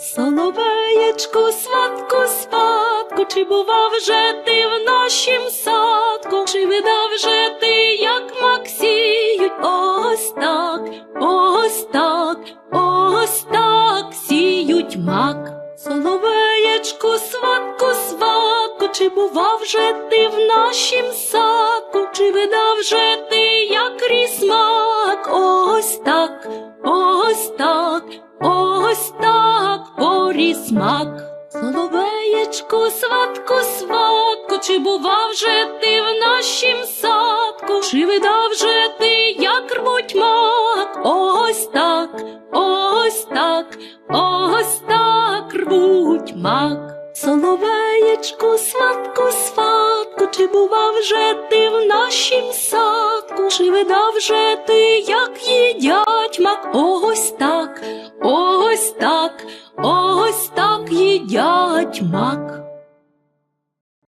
Соловеєчку, сватку, сватку, чи бував вже ти в нашім садку, чи видав вже ти, як Максіють, ось так, ось так, ось так сіють мак. Соловеєчку, сватку, сватку, чи бував вже ти в нашім садку, чи видав вже ти, як ріс мак, ось так, ось так поріс мак. Соловеєчку, сватку, сватку, чи бував вже ти в нашім садку, чи видав вже ти, як рвуть мак, ось так, ось так, ось так рвуть мак. Соловеєчку, сватку, сватку, чи бував вже ти в нашім садку, чи видав вже ти, як їдять мак, ось так, ось так, ось так їдять мак.